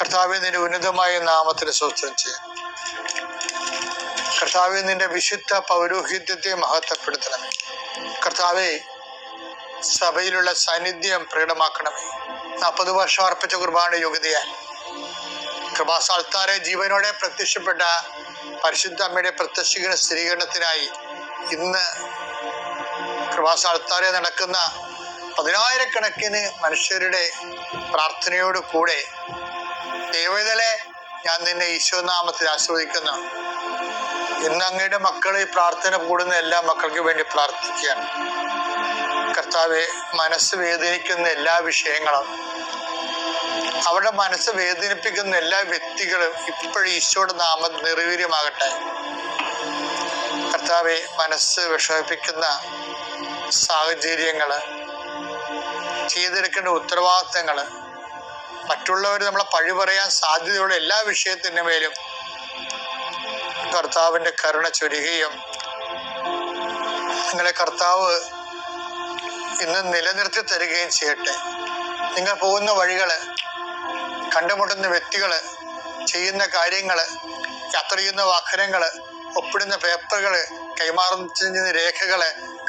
കർത്താവെ നിന്റെ ഉന്നതമായ നാമത്തിന് സ്വസ്ഥം ചെയ്യാം. കർത്താവെ നിന്റെ വിശുദ്ധ പൗരോഹിത്യത്തെ മഹത്വപ്പെടുത്തണമേ. കർത്താവെ സഭയിലുള്ള സാന്നിധ്യം പ്രകടമാക്കണമേ. നാൽപ്പത് വർഷം അർപ്പിച്ച കുർബാന യോഗ്യതയാൽ. കൃപാസാൽത്താരെ ജീവനോടെ പ്രത്യക്ഷപ്പെട്ട പരിശുദ്ധ അമ്മയുടെ പ്രത്യക്ഷീകരണ സ്ഥിരീകരണത്തിനായി ഇന്ന് കൃപാസാൽത്താരെ നടക്കുന്ന പതിനായിരക്കണക്കിന് മനുഷ്യരുടെ പ്രാർത്ഥനയോട് കൂടെ ദൈവതലെ ഞാൻ നിന്നെ ഈശോനാമത്തിൽ ആസ്വദിക്കുന്നു ഇന്ന് അങ്ങയുടെ മക്കൾ ഈ പ്രാർത്ഥന കൂടുന്ന എല്ലാ മക്കൾക്കും വേണ്ടി പ്രാർത്ഥിക്കുകയാണ്. കർത്താവെ മനസ്സ് വേദനിക്കുന്ന എല്ലാ വിഷയങ്ങളും അവരുടെ മനസ്സ് വേദനിപ്പിക്കുന്ന എല്ലാ വ്യക്തികളും ഇപ്പോഴും ഈശോയുടെ നാമം നിർവീര്യമാകട്ടെ കർത്താവെ മനസ്സ് വിഷമിപ്പിക്കുന്ന സാഹചര്യങ്ങൾ ചെയ്തെടുക്കേണ്ട ഉത്തരവാദിത്തങ്ങൾ മറ്റുള്ളവർ നമ്മളെ പഴി പറയാൻ സാധ്യതയുള്ള എല്ലാ വിഷയത്തിന്റെ മേലും കർത്താവിന്റെ കരുണ ചൊരികയും നിങ്ങളെ കർത്താവ് ഇന്ന് നിലനിർത്തി തരികയും ചെയ്യട്ടെ. നിങ്ങൾ പോകുന്ന വഴികൾ കണ്ടുമുട്ടുന്ന വ്യക്തികൾ ചെയ്യുന്ന കാര്യങ്ങൾ യാത്ര ചെയ്യുന്ന വാഹനങ്ങൾ ഒപ്പിടുന്ന പേപ്പറുകൾ കൈമാറുന്ന രേഖകൾ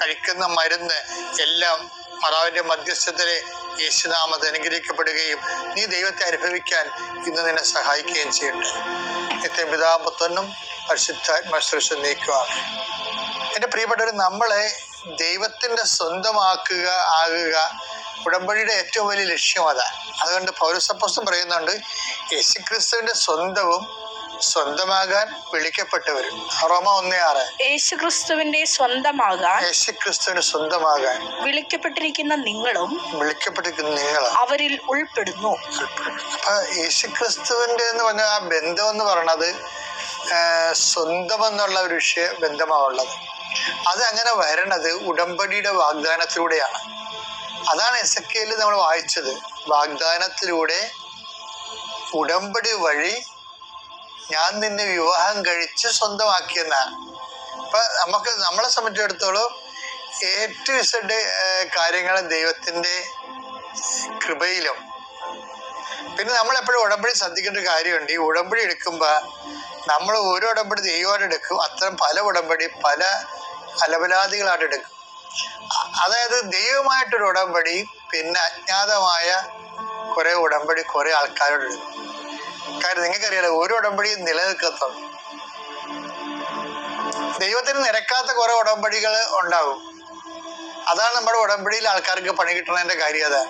കഴിക്കുന്ന മരുന്ന് എല്ലാം മാതാവിന്റെ മധ്യസ്ഥത്തിലെ യേശുനാമത് അനുഗ്രഹിക്കപ്പെടുകയും നീ ദൈവത്തെ അനുഭവിക്കാൻ ഇന്ന് നിന്നെ സഹായിക്കുകയും ചെയ്യട്ടെ. നിത്യം പിതാപത്വനും പരിശുദ്ധാത്മശ്രേഷം നീക്കുവാണ് എന്റെ പ്രിയപ്പെട്ടവർ നമ്മളെ ദൈവത്തിന്റെ സ്വന്തമാക്കുക ആകുക ഉടമ്പടിയുടെ ഏറ്റവും വലിയ ലക്ഷ്യം അതാണ് അതുകൊണ്ട് പൗരസപ്പോസം പറയുന്നുണ്ട് യേശുക്രിസ്തുവിന്റെ സ്വന്തവും സ്വന്തമാകാൻ വിളിക്കപ്പെട്ടവരും. റോമ ഒന്നേ ആറ്. യേശുക്രിസ്തുവിന്റെ സ്വന്തമാകാൻ യേശുക്രിസ്തുവിന് സ്വന്തമാകാൻ വിളിക്കപ്പെട്ടിരിക്കുന്ന നിങ്ങളും വിളിക്കപ്പെട്ടിരിക്കുന്ന നിങ്ങൾ അവരിൽ ഉൾപ്പെടുന്നു. അപ്പൊ യേശുക്രിസ്തുവിന്റെ എന്ന് പറഞ്ഞ ആ ബന്ധം എന്ന് പറയണത് സ്വന്തമെന്നുള്ള സ്വന്തം എന്നുള്ള ഒരു വിഷയ ബന്ധമാണുള്ളത് അത് അങ്ങനെ വരണത് ഉടമ്പടിയുടെ വാഗ്ദാനത്തിലൂടെയാണ്. അതാണ് എസ് എ കെയിൽ നമ്മൾ വായിച്ചത്. വാഗ്ദാനത്തിലൂടെ ഉടമ്പടി വഴി ഞാൻ നിന്നെ വിവാഹം കഴിച്ച് സ്വന്തമാക്കിയെന്നാണ് അപ്പൊ നമുക്ക് നമ്മളെ സംബന്ധിച്ചിടത്തോളം എ ടു ഇസഡ് കാര്യങ്ങൾ ദൈവത്തിന്റെ കൃപയിലും. പിന്നെ നമ്മൾ എപ്പോഴും ഉടമ്പടി ശ്രദ്ധിക്കേണ്ട ഒരു കാര്യമുണ്ട്. ഈ ഉടമ്പടി എടുക്കുമ്പോൾ നമ്മൾ ഓരോ ഉടമ്പടി ദൈവമായിട്ട് എടുക്കും. അത്തരം പല ഉടമ്പടി പല അലപലാദികളായിട്ട് എടുക്കും. അതായത് ദൈവമായിട്ടൊരു ഉടമ്പടി പിന്നെ അജ്ഞാതമായ കുറേ ഉടമ്പടി കുറേ ആൾക്കാരോട് എടുക്കും. കാര്യം നിങ്ങൾക്കറിയാലോ ഒരു ഉടമ്പടിയും നിലനിൽക്കത്തും ദൈവത്തിന് നിരക്കാത്ത കുറെ ഉടമ്പടികൾ ഉണ്ടാവും. അതാണ് നമ്മുടെ ഉടമ്പടിയിൽ ആൾക്കാർക്ക് പണി കിട്ടണതിന്റെ കാര്യം അതാ.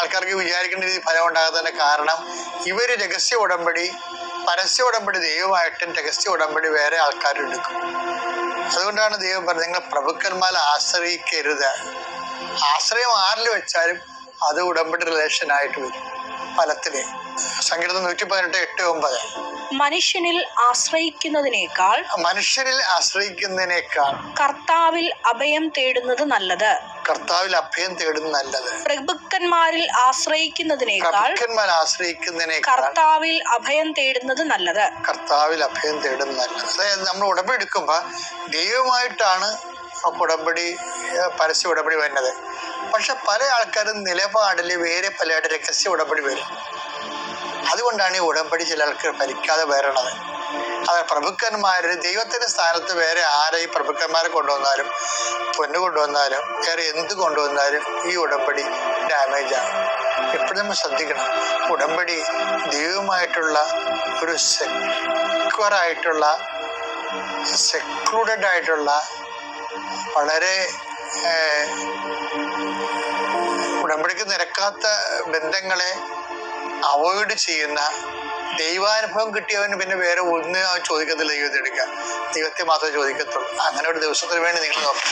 ആൾക്കാർക്ക് വിചാരിക്കേണ്ട രീതി ഫലം ഉണ്ടാകാത്തതിന്റെ കാരണം ഇവർ രഹസ്യ ഉടമ്പടി പരസ്യ ഉടമ്പടി ദൈവമായിട്ടും രഹസ്യ ഉടമ്പടി വേറെ ആൾക്കാരെടുക്കും അതുകൊണ്ടാണ് ദൈവം പറഞ്ഞത് നിങ്ങൾ പ്രഭുക്കന്മാരെ ആശ്രയിക്കരുത്. ആശ്രയം ആരിൽ വെച്ചാലും അത് ഉടമ്പടി റിലേഷൻ ആയിട്ട് വരും. ഫലത്തിൽ. സംഗീതം നൂറ്റി പതിനെട്ട് എട്ട് ഒമ്പത്. മനുഷ്യനിൽ ആശ്രയിക്കുന്നതിനേക്കാൾ മനുഷ്യരിൽ ആശ്രയിക്കുന്നതിനേക്കാൾ കർത്താവിൽ അഭയം തേടുന്നത് നല്ലത്. കർത്താവിൽ അഭയം തേടുന്നത് നല്ലത്. പ്രഭുക്കന്മാരിൽ ആശ്രയിക്കുന്നതിനേക്കാൾ പ്രഭുക്കന്മാർ ആശ്രയിക്കുന്നതിനേക്കാൾ കർത്താവിൽ അഭയം തേടുന്നത് നല്ലത്. കർത്താവിൽ അഭയം തേടുന്നത് നല്ലത്. അതായത് നമ്മൾ ഉടമ്പടി എടുക്കുമ്പോൾ ദൈവമായിട്ടാണ് നമുക്ക് ഉടമ്പടി പരസ്യ ഉടമ്പടി വരുന്നത്. പക്ഷെ പല ആൾക്കാരും നിലപാടിൽ വേറെ പലയായിട്ട് രഹസ്യ ഉടമ്പടി വരും. അതുകൊണ്ടാണ് ഈ ഉടമ്പടി ചില ആൾക്കാർ ഭരിക്കാതെ വരണത്. അത് പ്രഭുക്കന്മാർ ദൈവത്തിന്റെ സ്ഥാനത്ത് വേറെ ആരെ ഈ പ്രഭുക്കന്മാരെ കൊണ്ടുവന്നാലും പൊന്നു കൊണ്ടുവന്നാലും വേറെ എന്ത് കൊണ്ടുവന്നാലും ഈ ഉടമ്പടി ഡാമേജാണ് എപ്പോഴും നമ്മൾ ശ്രദ്ധിക്കണം. ഉടമ്പടി ദൈവമായിട്ടുള്ള ഒരു സെക്വറായിട്ടുള്ള സെക്ലൂഡഡ് ആയിട്ടുള്ള വളരെ ഉടമ്പടിക്ക് നിരക്കാത്ത ബന്ധങ്ങളെ അവോയ്ഡ് ചെയ്യുന്ന ദൈവാനുഭവം കിട്ടിയവന് പിന്നെ വേറെ ഒന്ന് ചോദിക്കത്തില്ല ദൈവത്തെ എടുക്കുക ദൈവത്തെ മാത്രമേ ചോദിക്കത്തുള്ളൂ. അങ്ങനെ ഒരു ദിവസത്തിന് വേണ്ടി നിങ്ങൾ നോക്കി